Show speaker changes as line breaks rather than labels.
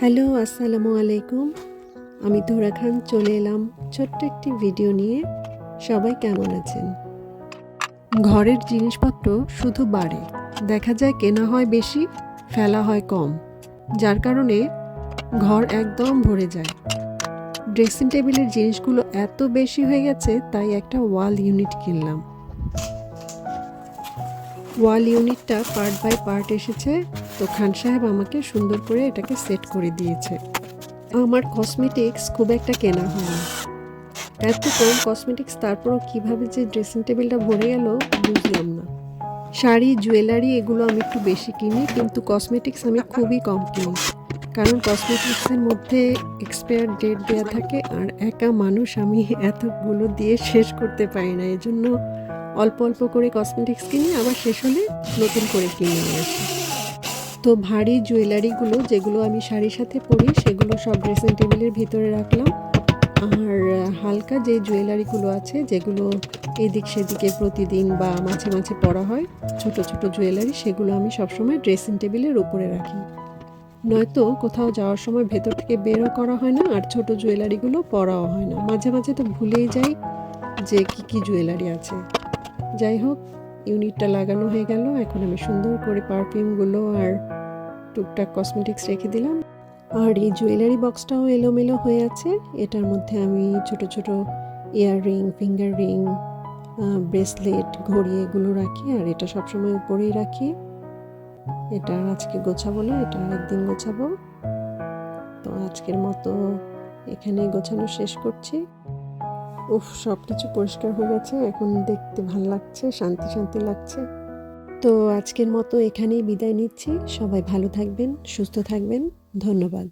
Hello, আসসালামু আলাইকুম। আমি তোরা খান, চলে এলাম ছোট্ট একটি ভিডিও নিয়ে। সবাই কেমন আছেন? ঘরের জিনিসপত্র শুধু বাড়ে। দেখা যায় কেনা হয় বেশি, ফেলা হয় কম, যার কারণে ঘর একদম ভরে যায়। ড্রেসিং টেবিলের জিনিসগুলো এত বেশি হয়ে গেছে, তাই একটা ওয়াল ইউনিট কিনলাম। ওয়াল ইউনিটটা পার্ট বাই পার্ট এসেছে। তো খান সাহেব আমাকে সুন্দর করে এটাকে সেট করে দিয়েছে। আমার কসমেটিক্স খুব একটা কেনা হয়নি। এত কম কসমেটিক্স, তারপরও কীভাবে যে ড্রেসিং টেবিলটা ভরে গেল বুঝলাম না। শাড়ি, জুয়েলারি এগুলো আমি একটু বেশি কিনি, কিন্তু কসমেটিক্স আমি খুবই কম কিনি। কারণ কসমেটিক্সের মধ্যে এক্সপায়ার ডেট দেওয়া থাকে, আর একা মানুষ আমি এতগুলো দিয়ে শেষ করতে পারি না। এজন্য অল্প অল্প করে কসমেটিক্স কিনি আবার শেষ হলে নতুন করে কিনে নিয়ে আসি। তো ভারী জুয়েলারিগুলো যেগুলো আমি শাড়ির সাথে পরি, সেগুলো সব ড্রেসিং টেবিলের ভিতরে রাখলাম। আর হালকা যে জুয়েলারিগুলো আছে, যেগুলো এদিক সেদিকে প্রতিদিন বা মাঝে মাঝে পরা হয়, ছোট ছোট জুয়েলারি সেগুলো আমি সবসময় ড্রেসিং টেবিলের উপরে রাখি। নয়তো কোথাও যাওয়ার সময় ভেতর থেকে বেরও করা হয় না, আর ছোট জুয়েলারিগুলো পরাও হয় না। মাঝে মাঝে তো ভুলেই যাই যে কি কি জুয়েলারি আছে। যাই হোক ইউনিটটা লাগানো হয়ে গেল। এখন আমি সুন্দর করে পারফিউমগুলো আর টুকটাক কসমেটিক্স রেখে দিলাম। আর এই জুয়েলারি বক্সটাও এলোমেলো হয়ে আছে। এটার মধ্যে আমি ছোট ছোট ইয়াররিং ফিঙ্গার রিং ব্রেসলেট ঘড়ি এগুলো রাখি আর এটা সবসময় উপরেই রাখি। এটা আজকে গোছাবো না, এটা একদিন গোছাবো। তো আজকের মতো এখানে গোছানো শেষ করছি। উফ সব কিছু পরিষ্কার হয়ে গেছে, এখন দেখতে ভালো লাগছে, শান্তি শান্তি লাগছে। তো আজকের মতো এখানেই বিদায় নিচ্ছি, সবাই ভালো থাকবেন, সুস্থ থাকবেন, ধন্যবাদ।